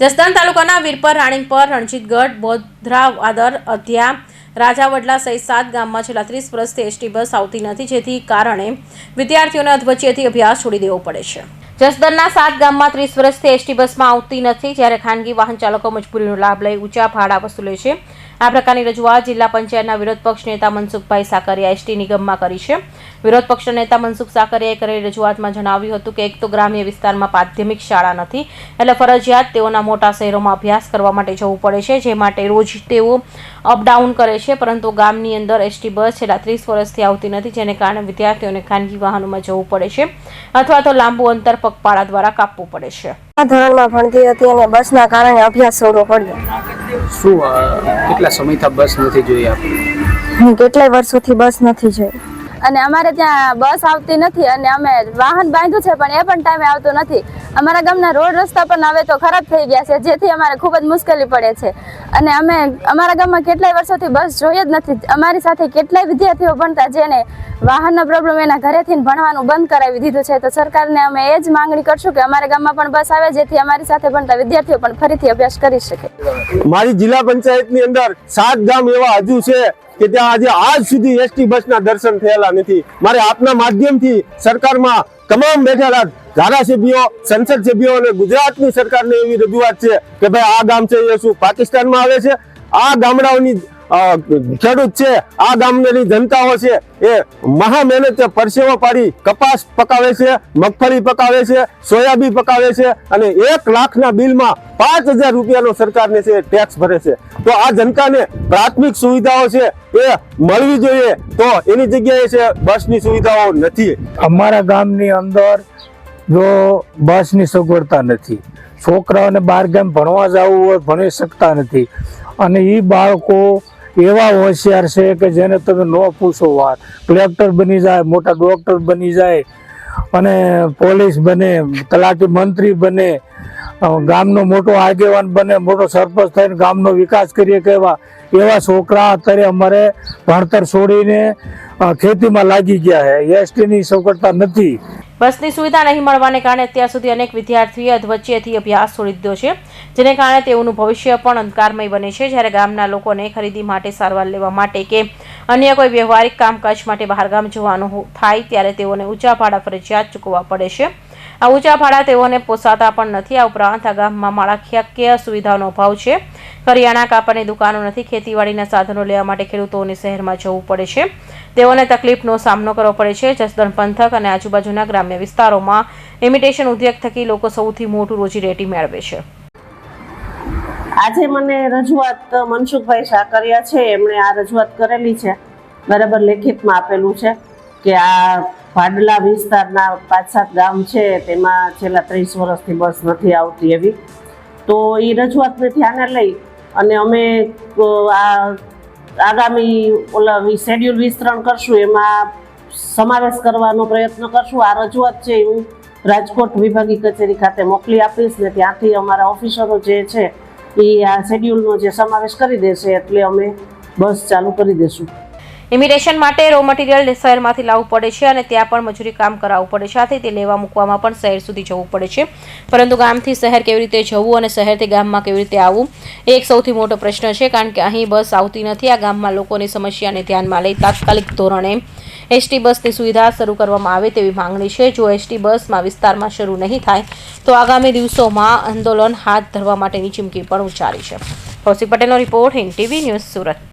જસદણ તાલુકાના વીરપર રાણીપર રણજીતગઢ બોધરા વાદર અધ્યા, રાજાવડલા સહિત સાત ગામમાં છેલ્લા ત્રીસ વર્ષથી એસટી બસ આવતી નથી, જેથી કારણે વિદ્યાર્થીઓને અધવચ્ચેથી અભ્યાસ છોડી દેવો પડે છે. જસદણના સાત ગામમાં ત્રીસ વર્ષથી એસટી બસમાં આવતી નથી, જ્યારે ખાનગી વાહન ચાલકો મજબૂરીનો લાભ લઈ ઊંચા ભાડા વસૂલે છે. આ પ્રકારની રજૂઆત જિલ્લા પંચાયતના વિરોધ પક્ષ નેતા મનસુખભાઈ સાકરિયા, એસટી નિગમમાં કરી છે. વિરોધ પક્ષના નેતા મનસુખ સાકરિયાએ કરેલી રજૂઆતમાં જણાવ્યું હતું કે એક તો ગ્રામ્ય વિસ્તારમાં પ્રાથમિક શાળા નથી એટલે ફરજિયાત તેઓના મોટા શહેરોમાં અભ્યાસ કરવા માટે જવું પડે છે જે માટે રોજ તેઓ અપડાઉન કરે છે પરંતુ ગામની અંદર એસટી બસ છેલ્લા ત્રીસ વર્ષથી આવતી નથી જેને કારણે વિદ્યાર્થીઓને ખાનગી વાહનોમાં જવું પડે છે અથવા તો લાંબુ અંતર પગપાળા દ્વારા કાપવું પડે છે. આ ધોરણમાં ભણતી હતી અને બસના કારણે અભ્યાસ છોડવો પડ્યો શું કેટલા સમયથી બસ નથી જોઈ આપણે? હું કેટલાય વર્ષોથી બસ નથી જોઈ. અને અમારે ત્યાં બસ આવતી નથી અને અમે વાહન બાંધ્યું છે, પણ એ પણ ટાઈમે આવતું નથી. અમારા ગામના રોડ રસ્તા પણ હવે તો ખરાબ થઈ ગયા છે, જેથી અમારે ખૂબ જ મુશ્કેલી પડે છે. અને અમે અમારા ગામમાં કેટલાય વર્ષોથી બસ જોઈએ જ નથી, અમારી સાથે કેટલાય વિદ્યાર્થીઓ ભણતા જેને વાહનનો પ્રોબ્લેમ એના ઘરેથી ભણવાનું બંધ કરાવી દીધું છે. તો સરકારને અમે એ જ માંગણી કરશું કે અમારા ગામમાં પણ બસ આવે, જેથી અમારી સાથે ભણતા વિદ્યાર્થીઓ પણ ફરીથી અભ્યાસ કરી શકે. મારી જિલ્લા પંચાયતની અંદર સાત ગામ એવા હજુ છે કે ત્યાં આજે આજ સુધી એસટી બસના દર્શન થયેલા નથી. મારે આપના માધ્યમથી સરકારમાં તમામ બેઠેલા ધારાસભ્યો સંસદ સભ્યો અને ગુજરાતની સરકારને એવી રજૂઆત છે કે ભાઈ આ ગામ છે એ શું પાકિસ્તાનમાં આવે છે? આ ગામડાઓની ખેડૂત છે, આ ગામની જનતાઓ છે, એ મહા મહેનતે પરસેવો પાડી, કપાસ પકાવે છે, મગફળી પકાવે છે, સોયાબીન પકાવે છે અને એક લાખના બિલમાં પાંચ હજાર રૂપિયાનો સરકારને છે ટેક્સ ભરે છે. તો આ જનતાને પ્રાથમિક સુવિધાઓ છે એ મળવી જોઈએ. તો એની જગ્યાએ છે બસની સુવિધાઓ નથી. અમારા ગામની અંદર જો બસની સગવડતા નથી, છોકરાઓને બહાર ગામ ભણવા જવું હોય, ભણી શકતા નથી, અને એ બાળકો એવા હોશિયાર છે કે જેને તમે ન પૂછો વાત. કલેક્ટર બની જાય, મોટા ડોક્ટર બની જાય, અને પોલીસ બને, તલાટી મંત્રી બને ગામનો મોટો આગેવાન બને, મોટો સરપંચ થઈને ગામનો વિકાસ કરીએ કે એવા એવા છોકરા અત્યારે અમારે ભણતર છોડીને ખેતીમાં લાગી ગયા છે. એસટીની સગવડતા નથી. બસની સુવિધા નહીં મળવાને કારણે અત્યાર સુધી અનેક વિદ્યાર્થીઓએ અધવચ્ચેથી અભ્યાસ છોડી દીધો છે, જેને કારણે તેઓનું ભવિષ્ય પણ અંધકારમય બને છે. જ્યારે ગામના લોકોને ખરીદી માટે સારવાર લેવા માટે કે અન્ય કોઈ વ્યવહારિક કામકાજ માટે બહારગામ જવાનું થાય, ત્યારે તેઓને ઊંચા ભાડા ફરજિયાત ચૂકવવા પડે છે. આ ઊંચા ભાડા તેઓને પોસાતા પણ નથી. આ ઉપરાંત આ ગામમાં માળખાકીય સુવિધાનો અભાવ છે. કરિયાણા કાપડની દુકાનો નથી. ખેતીવાડીના સાધનો લેવા માટે ખેડૂતોને શહેરમાં જવું પડે છે. તેઓને તકલીફનો સામનો કરવો પડે છે. જસદણ પંથક અને આજુબાજુના ગ્રામ્ય વિસ્તારોમાં ઇમિટેશન ઉદ્યોગ થકી લોકો સૌથી મોટું રોજીરેટી મેળવે છે. આજે મને રજૂઆત મનસુખભાઈ સાકરિયા છે. એમણે આ રજૂઆત કરેલી છે. બરાબર લેખિતમાં આપેલું છે કે આ ભાડલા વિસ્તારના પાંચ સાત ગામ છે, તેમાં છેલ્લા ત્રીસ વર્ષથી બસ નથી આવતી એવી. તો એ રજૂઆતને ધ્યાને લઈ અને અમે આ આગામી ઓલા શેડ્યુલ વિસ્તરણ કરશું, એમાં સમાવેશ કરવાનો પ્રયત્ન કરશું. આ રજૂઆત છે હું રાજકોટ વિભાગીય કચેરી ખાતે મોકલી આપીશ ને ત્યાંથી અમારા ઓફિસરો જે છે એ આ શેડ્યુલનો જે સમાવેશ કરી દેશે એટલે અમે બસ ચાલુ કરી દેશું. ઇમિટેશન માટે રો મટીરિયલ શહેરમાંથી લાવવું પડે છે અને ત્યાં પણ મજૂરી કામ કરાવવું પડે છે. આથી તે લેવા મૂકવામાં પણ શહેર સુધી જવું પડે છે. પરંતુ ગામથી શહેર કેવી રીતે જવું અને શહેરથી ગામમાં કેવી રીતે આવવું, એ એક સૌથી મોટો પ્રશ્ન છે. કારણ કે અહીં બસ આવતી નથી. આ ગામમાં લોકોની સમસ્યાને ધ્યાનમાં લઈ તાત્કાલિક ધોરણે એસટી બસની સુવિધા શરૂ કરવામાં આવે તેવી માંગણી છે. જો એસટી બસમાં વિસ્તારમાં શરૂ નહીં થાય, તો આગામી દિવસોમાં આંદોલન હાથ ધરવા માટેની ચીમકી પણ ઉચ્ચારી છે. કૌશિક પટેલનો report Hind TV news Surat.